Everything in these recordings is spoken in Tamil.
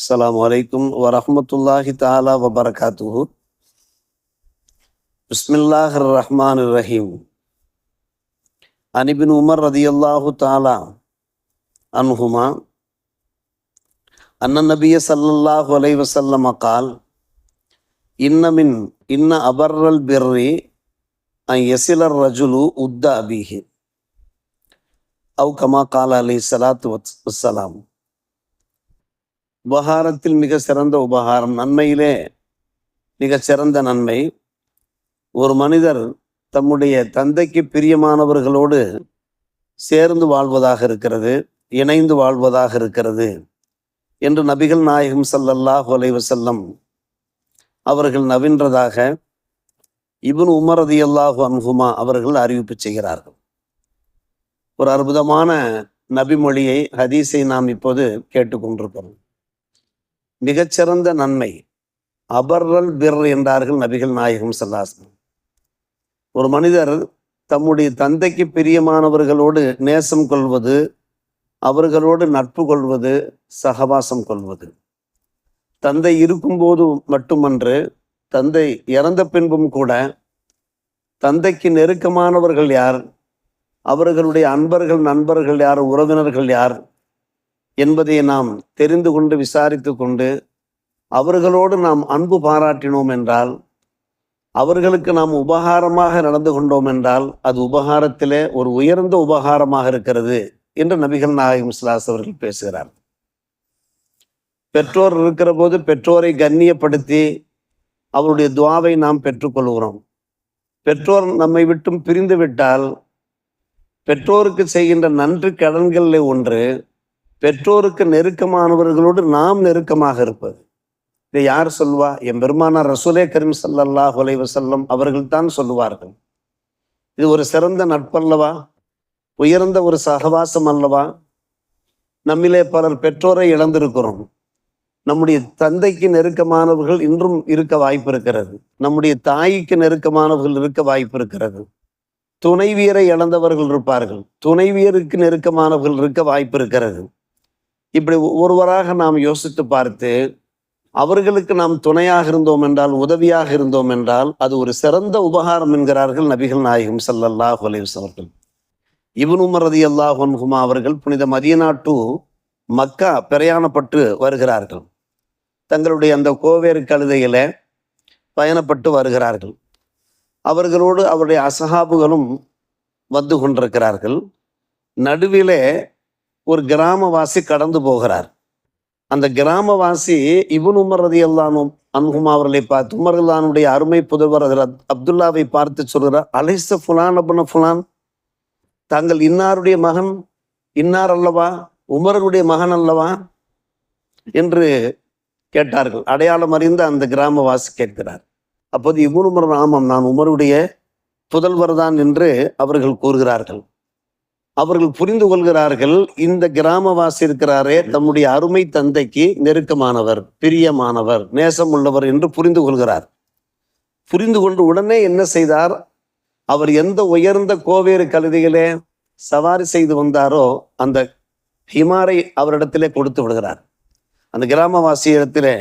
السلام عليكم ورحمة الله تعالى وبركاته. بسم الله الرحمن الرحيم. عن ابن عمر رضي الله تعالى عنهما أن النبي صلى الله عليه وسلم قال إن من إن أبر البر أن يصل الرجل ود أبيه. أو كما قال عليه الصلاة والسلام. உபகாரத்தில் மிக சிறந்த உபகாரம் நன்மையிலே மிக சிறந்த நன்மை. ஒரு மனிதர் தம்முடைய தந்தைக்கு பிரியமானவர்களோடு சேர்ந்து வாழ்வதாக இருக்கிறது இணைந்து வாழ்வதாக இருக்கிறது என்று நபிகள் நாயகம் ஸல்லல்லாஹு அலைஹி செல்லம் அவர்கள் நவின்றதாக இப்னு உமர் ரதியல்லாஹு அன்ஹுமா அவர்கள் அறிவிப்பு செய்கிறார்கள். ஒரு அற்புதமான நபிமொழியை ஹதீஸை நாம் இப்போது கேட்டுக்கொண்டிருக்கிறோம். மிகச்சிறந்த நன்மை. அபர்ரல் பிர் என்றார்கள் நபிகள் நாயகம் சல்லாசனம் ஒரு மனிதர் தம்முடைய தந்தைக்கு பிரியமானவர்களோடு நேசம் கொள்வது அவர்களோடு நட்பு கொள்வது சகவாசம் கொள்வது. தந்தை இருக்கும்போது மட்டுமன்று தந்தை இறந்த பின்பும் கூட தந்தைக்கு நெருக்கமானவர்கள் யார்? அவர்களுடைய அன்பர்கள் நண்பர்கள் யார்? உறவினர்கள் யார்? என்பதை நாம் தெரிந்து கொண்டு விசாரித்து கொண்டு அவர்களோடு நாம் அன்பு பாராட்டினோம் என்றால் அவர்களுக்கு நாம் உபகாரமாக நடந்து கொண்டோம் என்றால் அது உபகாரத்திலே ஒரு உயர்ந்த உபகாரமாக இருக்கிறது என்று நபிகள் நாயகம் சிலாஸ் அவர்கள் பேசுகிறார். பெற்றோர் இருக்கிற போது பெற்றோரை கண்ணியப்படுத்தி அவருடைய துவாவை நாம் பெற்றுக்கொள்கிறோம் பெற்றோர் நம்மை விட்டும் பிரிந்து விட்டால் பெற்றோருக்கு செய்கின்ற நன்றி கடன்களில் ஒன்று பெற்றோருக்கு நெருக்கமானவர்களோடு நாம் நெருக்கமாக இருப்பது. இதை யார் சொல்வா? என் பெருமானார் ரசூலே கரீம் சல்லல்லா ஹுலை வசல்லம் அவர்கள் தான் சொல்லுவார்கள். இது ஒரு சிறந்த நட்பல்லவா? உயர்ந்த ஒரு சகவாசம் அல்லவா? நம்மிலே பலர் பெற்றோரை இழந்திருக்கிறோம். நம்முடைய தந்தைக்கு நெருக்கமானவர்கள் இன்றும் இருக்க வாய்ப்பு இருக்கிறது நம்முடைய தாய்க்கு நெருக்கமானவர்கள் இருக்க வாய்ப்பு இருக்கிறது துணைவியரை இழந்தவர்கள் இருப்பார்கள். துணைவியருக்கு நெருக்கமானவர்கள் இருக்க வாய்ப்பு இருக்கிறது இப்படி ஒருவராக நாம் யோசித்து பார்த்து அவர்களுக்கு நாம் துணையாக இருந்தோம் என்றால் உதவியாக இருந்தோம் என்றால் அது ஒரு சிறந்த உபகாரம் என்கிறார்கள் நபிகள் நாயகம் ஸல்லல்லாஹு அலைஹி அவர்கள் இப்னு உமர் முன் ஹுமா அவர்கள் புனித மதியனா டு மக்கா பிரயாணப்பட்டு வருகிறார்கள். தங்களுடைய அந்த கோவேறு கழுதையில பயணப்பட்டு வருகிறார்கள். அவர்களோடு அவருடைய அசகாபுகளும் வந்து கொண்டிருக்கிறார்கள். நடுவிலே ஒரு கிராமவாசி கடந்து போகிறார். அந்த கிராமவாசி இவன் உமர் ரதி அல்லானும் அன்ஹும் அவர்களை பார்த்து உமர்லானுடைய அருமை புதல்வர் அப்துல்லாவை பார்த்து சொல்கிறார் அலைச ஃபுலான் அபுன ஃபுலான்? தாங்கள் இன்னாருடைய மகன்? இன்னார் அல்லவா? உமருடைய மகன் அல்லவா? என்று கேட்டார்கள். அடையாளம் அறிந்த அந்த கிராமவாசி கேட்கிறார். அப்போது இவன் உமர் ஆமாம் நான் உமருடைய புதல்வர் தான் என்று அவர்கள் கூறுகிறார்கள். அவர்கள் புரிந்து கொள்கிறார்கள் இந்த கிராமவாசி இருக்கிறாரே தம்முடைய அருமை தந்தைக்கு நெருக்கமானவர் பிரியமானவர் நேசம் உள்ளவர் என்று புரிந்து கொள்கிறார். புரிந்து கொண்டு உடனே என்ன செய்தார்? அவர் எந்த உயர்ந்த கோவேறு கழுதிகளே சவாரி செய்து வந்தாரோ அந்த ஹிமாரை அவரிடத்திலே கொடுத்து விடுகிறார். அந்த கிராமவாசி இடத்திலே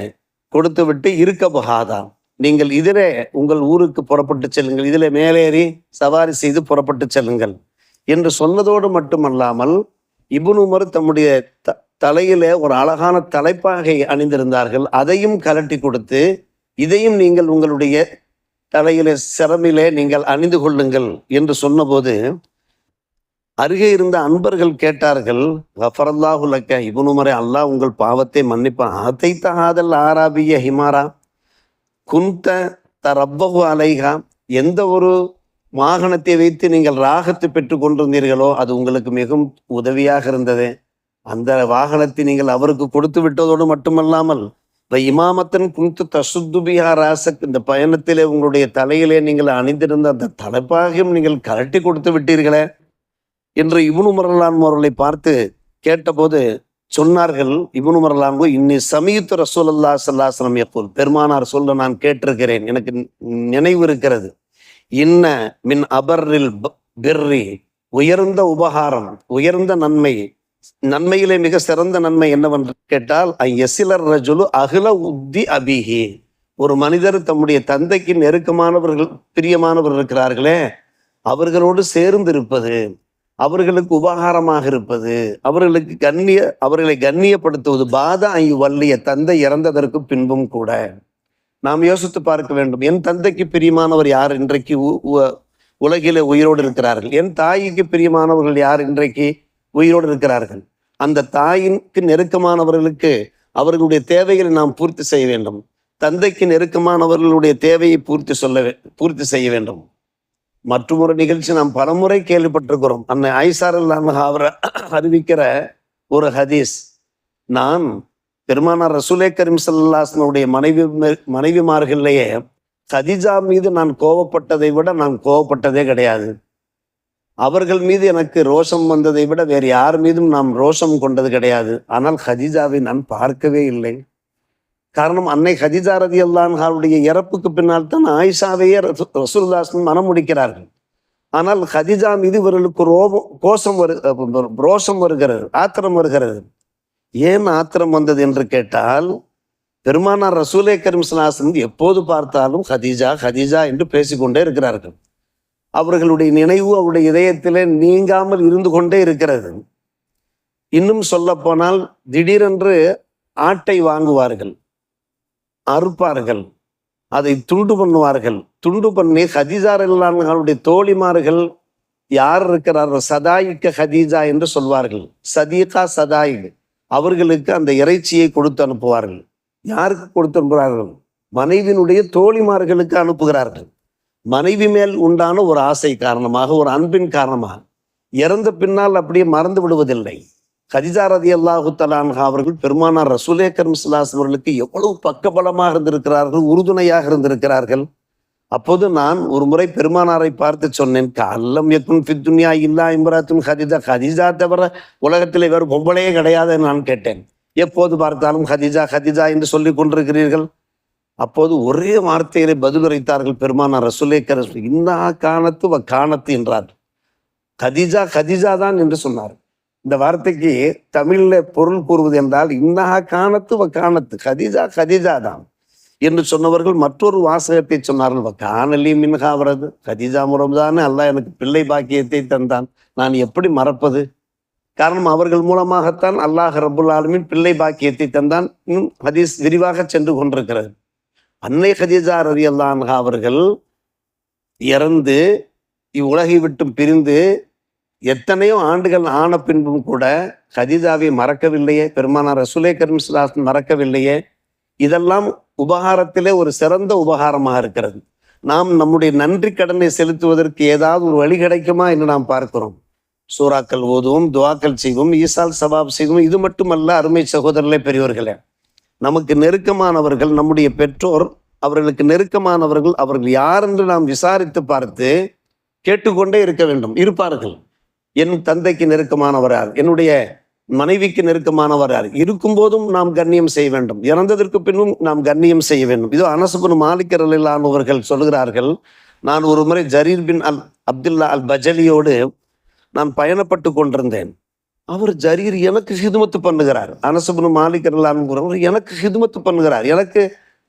கொடுத்து விட்டு இருக்க போகாதா? நீங்கள் இதிலே உங்கள் ஊருக்கு புறப்பட்டு செல்லுங்கள் இதிலே மேலேறி சவாரி செய்து புறப்பட்டு செல்லுங்கள். என்று சொன்னதோடு மட்டுமல்லாமல் இபுன் உமர் தம்முடைய த தலையிலே ஒரு அழகான தலைப்பாகை அணிந்திருந்தார்கள். அதையும் கலட்டி கொடுத்து இதையும் நீங்கள் உங்களுடைய தலையிலே சிரமிலே நீங்கள் அணிந்து கொள்ளுங்கள் என்று சொன்னபோது அருகே இருந்த அன்பர்கள் கேட்டார்கள் கஃபரல்லாஹுலக்க இபுன் அல்லாஹ் உங்கள் பாவத்தை மன்னிப்பான். அதை தகாதல் ஆராபிய ஹிமாரா குந்த த ரப்பகு அலைகா எந்த ஒரு வாகனத்தை வைத்து நீங்கள் ராகத்தை பெற்று கொண்டிருந்தீர்களோ அது உங்களுக்கு மிகவும் உதவியாக இருந்தது. அந்த வாகனத்தை நீங்கள் அவருக்கு கொடுத்து விட்டதோடு மட்டுமல்லாமல் இந்த இமாமத்தன் குந்து தசுத்துபிஹா ராசக் இந்த பயணத்திலே உங்களுடைய தலையிலே நீங்கள் அணிந்திருந்த அந்த தலைப்பாகையும் நீங்கள் கரட்டி கொடுத்து விட்டீர்களே என்று இவனு மரலான் அவர்களை பார்த்து கேட்டபோது சொன்னார்கள். இவனு மரலான்கோ இன்னி சமீத்து ரசூலல்லா சல்லாசலம் எப்போல் பெருமானார் சொல்ல நான் கேட்டிருக்கிறேன். எனக்கு நினைவு இருக்கிறது. இன்ன மின் அபர்ரில் பிர்ரி உயர்ந்த உபகாரம் உயர்ந்த நன்மை. நன்மையிலே மிக சிறந்த நன்மை என்னவென்று கேட்டால் எசிலர் ரஜுலு அகில உத்தி அபிஹி. ஒரு மனிதர் தம்முடைய தந்தைக்கு நெருக்கமானவர்கள் பிரியமானவர்கள் இருக்கிறார்களே அவர்களோடு சேர்ந்து இருப்பது அவர்களுக்கு உபகாரமாக இருப்பது அவர்களுக்கு கண்ணிய அவர்களை கண்ணியப்படுத்துவது பாத ஐ வல்லிய தந்தை இறந்ததற்கு பின்பும் கூட. நாம் யோசித்து பார்க்க வேண்டும். என் தந்தைக்கு பிரியமானவர் யார்? இன்றைக்கு உ- உ- உயிரோடு இருக்கிறார்கள். என் தாய்க்கு பிரியமானவர்கள் யார்? இன்றைக்கு உயிரோடு இருக்கிறார்கள். அந்த தாயிற்கு நெருக்கமானவர்களுக்கு அவர்களுடைய தேவைகளை நாம் பூர்த்தி செய்ய வேண்டும். தந்தைக்கு நெருக்கமானவர்களுடைய தேவையை பூர்த்தி சொல்ல பூர்த்தி செய்ய வேண்டும். மற்றும் ஒரு நிகழ்ச்சி நாம் பலமுறை கேள்விப்பட்டிருக்கிறோம். அன்னை ஐசார் அவர் அறிவிக்கிற ஒரு ஹதீஸ். நான் பெருமானார் ரசூலே கரீம் சல்லாஸ்னுடைய மனைவி மனைவிமார்கள்லேயே கதிஜா மீது நான் கோவப்பட்டதை விட நான் கோவப்பட்டதே கிடையாது. அவர்கள் மீது எனக்கு ரோஷம் வந்ததை விட வேறு யார் மீதும் நாம் ரோஷம் கொண்டது கிடையாது. ஆனால் ஹதிஜாவை நான் பார்க்கவே இல்லை. காரணம் அன்னை ஹதிஜா ரதி அல்லான்ஹாவுடைய இறப்புக்கு பின்னால் தான் ஆயிஷாவையே ரசூ- மனம் முடிக்கிறார்கள் ஆனால் ஹதிஜா மீது இவர்களுக்கு ரோபம் கோஷம் வரு ரோஷம் வருகிறது ஆத்திரம் வருகிறது. ஏன் ஆத்திரம் வந்தது என்று கேட்டால் பெருமானார் ரசூலே கரீம் எப்போது பார்த்தாலும் ஹதீஜா ஹதீஜா என்று பேசிக்கொண்டே இருக்கிறார்கள். அவர்களுடைய நினைவு அவருடைய இதயத்திலே நீங்காமல் இருந்து கொண்டே இருக்கிறது. இன்னும் சொல்ல போனால் திடீரென்று ஆட்டை வாங்குவார்கள் அறுப்பார்கள் அதை துண்டு பண்ணுவார்கள். துண்டு பண்ணி ஹதீஜார் அவருடைய தோழிமார்கள் யார் இருக்கிறார்கள் சதாயிக்க ஹதீஜா என்று சொல்வார்கள். சதீகா சதாயிக் அவர்களுக்கு அந்த இறைச்சியை கொடுத்து அனுப்புவார்கள். யாருக்கு கொடுத்து அனுப்புகிறார்கள்? மனைவியினுடைய தோழிமார்களுக்கு அனுப்புகிறார்கள். மனைவி மேல் உண்டான ஒரு ஆசை காரணமாக ஒரு அன்பின் காரணமாக இறந்த பின்னால் அப்படியே மறந்து விடுவதில்லை. கதிஜா ரதி அல்லாஹு தலான்ஹா அவர்கள் பெருமானார் ரசூலே கரும் அவர்களுக்கு எவ்வளவு பக்கபலமாக இருந்திருக்கிறார்கள் உறுதுணையாக இருந்திருக்கிறார்கள். அப்போது நான் ஒரு முறை பெருமானாரை பார்த்து சொன்னேன் கல்லம் எக்கும் ஃபித்துன்யா இல்லா இம்ராத்துன் ஹதிஜா ஹதிஜா தவிர உலகத்தில் வேறு பொம்பளையே கிடையாது என்று நான் கேட்டேன். எப்போது பார்த்தாலும் ஹதிஜா ஹதிஜா என்று சொல்லி கொண்டிருக்கிறீர்கள்? அப்போது ஒரே வார்த்தையிலே பதிலுரைத்தார்கள் பெருமானார் ரசுலேக்கர் இன்னா காணத்து வ காணத்து என்றார். கதிஜா கதிஜா தான் என்று சொன்னார். இந்த வார்த்தைக்கு தமிழில் பொருள் கூறுவது என்றால் இன்னா காணத்து வ காணத்து கதிஜா கதிஜா தான். என்று சொன்னவர்கள் மற்றொரு வாசகத்தை சொன்னார்கள். காணலி மின்ஹாவரது கதிஜா முரம்தான் அல்லாஹ் எனக்கு பிள்ளை பாக்கியத்தை தந்தான். நான் எப்படி மறப்பது? காரணம் அவர்கள் மூலமாகத்தான் அல்லாஹ் ரபுல் ஆலமின் பிள்ளை பாக்கியத்தை தந்தான். இன்னும் ஹதீஸ் விரிவாக சென்று கொண்டிருக்கிறது. அன்னை ஹதீஜா ரதி அல்லான்ஹா அவர்கள் இறந்து இவ்வுலகை விட்டு பிரிந்து எத்தனையோ ஆண்டுகள் ஆன பின்பும் கூட ஹதீஜாவை மறக்கவில்லையே. பெருமானார் ரசுலே கரீம் மறக்கவில்லையே. இதெல்லாம் உபகாரத்திலே ஒரு சிறந்த உபகாரமாக இருக்கிறது. நாம் நம்முடைய நன்றி கடனை செலுத்துவதற்கு ஏதாவது ஒரு வழி கிடைக்குமா என்று நாம் பார்க்கிறோம். சூறாக்கள் ஓதுவோம் துவாக்கள் செய்வோம் ஈசால் சபாப் செய்வோம். இது மட்டுமல்ல அருமை சகோதரர்களே பெரியவர்களே நமக்கு நெருக்கமானவர்கள் நம்முடைய பெற்றோர் அவர்களுக்கு நெருக்கமானவர்கள் அவர்கள் யார் என்று நாம் விசாரித்து பார்த்து கேட்டுக்கொண்டே இருக்க வேண்டும். இருப்பார்கள். என் தந்தைக்கு நெருக்கமானவர் யார் என்னுடைய மனைவிக்கு நெருக்கமானவர் இருக்கும் இருக்கும்போதும் நாம் கண்ணியம் செய்ய வேண்டும். இறந்ததற்கு பின்னும் நாம் கண்ணியம் செய்ய வேண்டும். இதோ அனசுபுன் மாலிக்கரலானவர்கள் சொல்கிறார்கள் நான் ஒரு முறை ஜரீர் பின் அல் அப்துல்லா அல் பஜலியோடு நான் பயணப்பட்டு கொண்டிருந்தேன். அவர் ஜரீர் எனக்கு ஹிதுமத்து பண்ணுகிறார். அனசுபுன் மாலிக்கரலான்னு எனக்கு ஹிதுமத்து பண்ணுகிறார். எனக்கு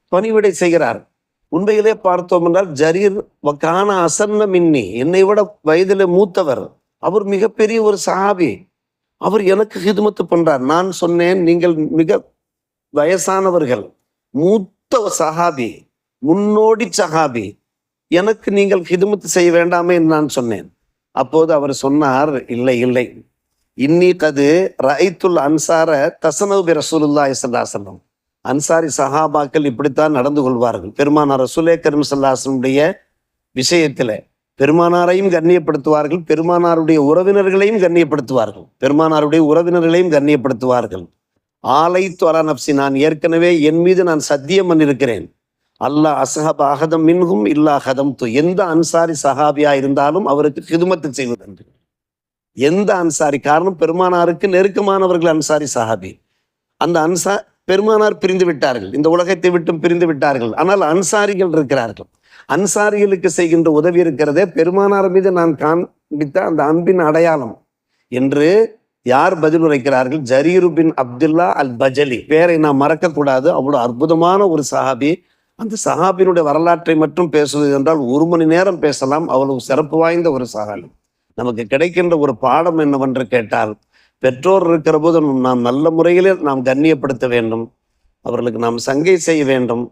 பணிவிடை செய்கிறார். உண்மையிலே பார்த்தோம் என்றால் ஜரீர் வக்கான அசன்ன மின்னி என்னை விட வயதில் மூத்தவர். அவர் மிகப்பெரிய ஒரு சஹாபி. அவர் எனக்கு ஹிதுமத்து பண்றார். நான் சொன்னேன் நீங்கள் மிக வயசானவர்கள் மூத்த சஹாபி முன்னோடி சஹாபி எனக்கு நீங்கள் ஹிதுமத்து செய்ய வேண்டாமே என்று நான் சொன்னேன். அப்போது அவர் சொன்னார் இல்லை இல்லை. இன்னி கது ரைத்துல் அன்சார தசனவு ரசூலுல்லா ஸல்லல்லாஹு அன்சாரி சஹாபாக்கள் இப்படித்தான் நடந்து கொள்வார்கள். பெருமானார் ரசூலே கரீம் சல்லாசனுடைய விஷயத்துல. பெருமானாரையும் கண்ணியப்படுத்துவார்கள் பெருமானாருடைய உறவினர்களையும் கண்ணியப்படுத்துவார்கள் பெருமானாருடைய உறவினர்களையும் கண்ணியப்படுத்துவார்கள். ஆலை தொலா நப்சி நான் ஏற்கனவே என் மீது நான் சத்தியம் பண்ணியிருக்கிறேன். அல்லாஹ் அசஹப் அகதம் மின்ஹும் இல்லா ஹதம் து எந்த அன்சாரி சஹாபியா இருந்தாலும் அவருக்கு ஹிதுமத்து செய்வதென்று எந்த அன்சாரி காரணம் பெருமானாருக்கு நெருக்கமானவர்கள் அன்சாரி சஹாபி. அந்த அன்சா பெருமானார் பிரிந்து விட்டார்கள் இந்த உலகத்தை விட்டும் பிரிந்து விட்டார்கள். ஆனால் அன்சாரிகள் இருக்கிறார்கள். அன்சாரிகளுக்கு செய்கின்ற உதவி இருக்கிறதே பெருமானார் மீது நான் காண்பித்த அந்த அன்பின் அடையாளம் என்று யார் பதில் உரைக்கிறார்கள்? ஜரீரு பின் அப்துல்லா அல் பஜலி பேரை நாம் மறக்கக்கூடாது. அவ்வளோ அற்புதமான ஒரு சஹாபி. அந்த சஹாபினுடைய வரலாற்றை மட்டும் பேசுவது என்றால் ஒரு மணி நேரம் பேசலாம். அவ்வளவு சிறப்பு வாய்ந்த ஒரு சஹாபி. நமக்கு கிடைக்கின்ற ஒரு பாடம் என்னவென்று கேட்டால் பெற்றோர் இருக்கிற போது நாம் நல்ல முறையிலே நாம் கண்ணியப்படுத்த வேண்டும். அவர்களுக்கு நாம் சங்கை செய்ய வேண்டும்.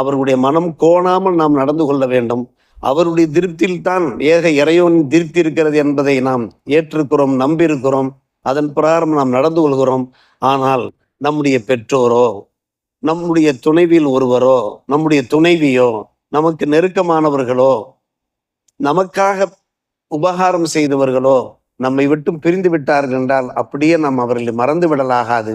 அவருடைய மனம் கோணாமல் நாம் நடந்து கொள்ள வேண்டும். அவருடைய திருப்தியில் தான் ஏக இறைவனின் திருப்தி இருக்கிறது என்பதை நாம் ஏற்றிருக்கிறோம் நம்பியிருக்கிறோம். அதன் பிரகாரம் நாம் நடந்து கொள்கிறோம். ஆனால் நம்முடைய பெற்றோரோ நம்முடைய துணைவியில் ஒருவரோ நம்முடைய துணைவியோ நமக்கு நெருக்கமானவர்களோ நமக்காக உபகாரம் செய்தவர்களோ நம்மை விட்டு பிரிந்து விட்டார்கள் என்றால் அப்படியே நாம் அவர்களை மறந்து விடலாகாது.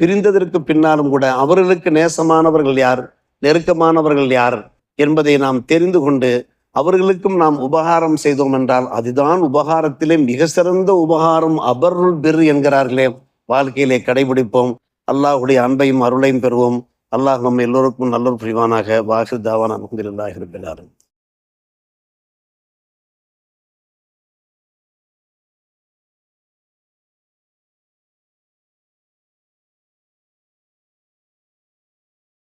பிரிந்ததற்கு பின்னாலும் கூட அவர்களுக்கு நேசமானவர்கள் யார்? நெருக்கமானவர்கள் யார் என்பதை நாம் தெரிந்து கொண்டு அவர்களுக்கும் நாம் உபகாரம் செய்தோம் என்றால் அதுதான் உபகாரத்திலே மிக சிறந்த உபகாரம். அபருள் பெரு என்கிறார்களே வாழ்க்கையிலே கடைபிடிப்போம். அல்லாஹுடைய அன்பையும் அருளையும் பெறுவோம். அல்லாஹ் நம்ம எல்லோருக்கும் நல்லொரு புரிவானாக. வாஹிர் தாவான் அலமதுல்லாஹி ரபில்